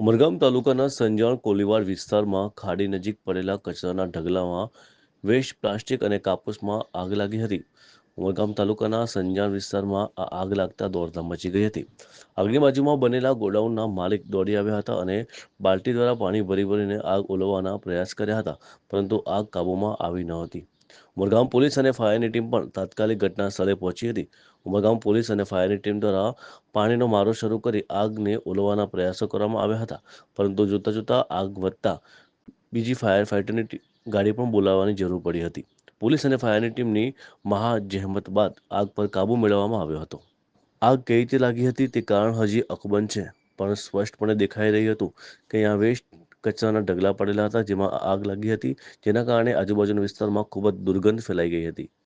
ઉમરગામ તાલુકાના સંજાણ કોલીવાડ વિસ્તારમાં ખાડી નજીક પડેલા કચરાના ઢગલામાં વેસ્ટ પ્લાસ્ટિક અને કાપૂસમાં આગ લાગી હતી. ઉમરગામ તાલુકાના સંજાણ વિસ્તારમાં આ આગ લાગતા દોડધામ મચી ગઈ હતી. આગની બાજુમાં બનેલા ગોડાઉનના માલિક દોડી આવ્યા હતા અને બાલ્ટી દ્વારા પાણી ભરી ભરીને આગ ઓલવવાના પ્રયાસ કર્યા હતા, પરંતુ આગ કાબૂમાં આવી ન હતી. ઉમરગામ પોલીસ અને ફાયરની ટીમ પણ તાત્કાલિક ઘટના સ્થળે પહોંચી હતી. ઉમરગામ પોલીસ અને ફાયરની ટીમ દ્વારા પાણીનો મારો શરૂ કરી આગને ઓલવવાના પ્રયાસો કરવામાં આવ્યા હતા. પરંતુ જોતા જોતા આગ વધતા બીજી ફાયર ફાઇટરની ગાડી પણ બોલાવવાની જરૂર પડી હતી. પોલીસ અને ફાયરની ટીમની મહા જહેમત બાદ આગ પર કાબૂ મેળવવામાં આવ્યો હતો. આગ કઈ રીતે લાગી હતી તે કારણ હજી અકબંધ છે, પણ સ્પષ્ટપણે દેખાઈ રહ્યું હતું કે અહીંયા વેસ્ટ કચરાના ઢગલા પડેલા હતા, જેમાં આગ લાગી હતી, જેના કારણે આજુબાજુના વિસ્તારમાં ખૂબ જ દુર્ગંધ ફેલાઈ ગઈ હતી.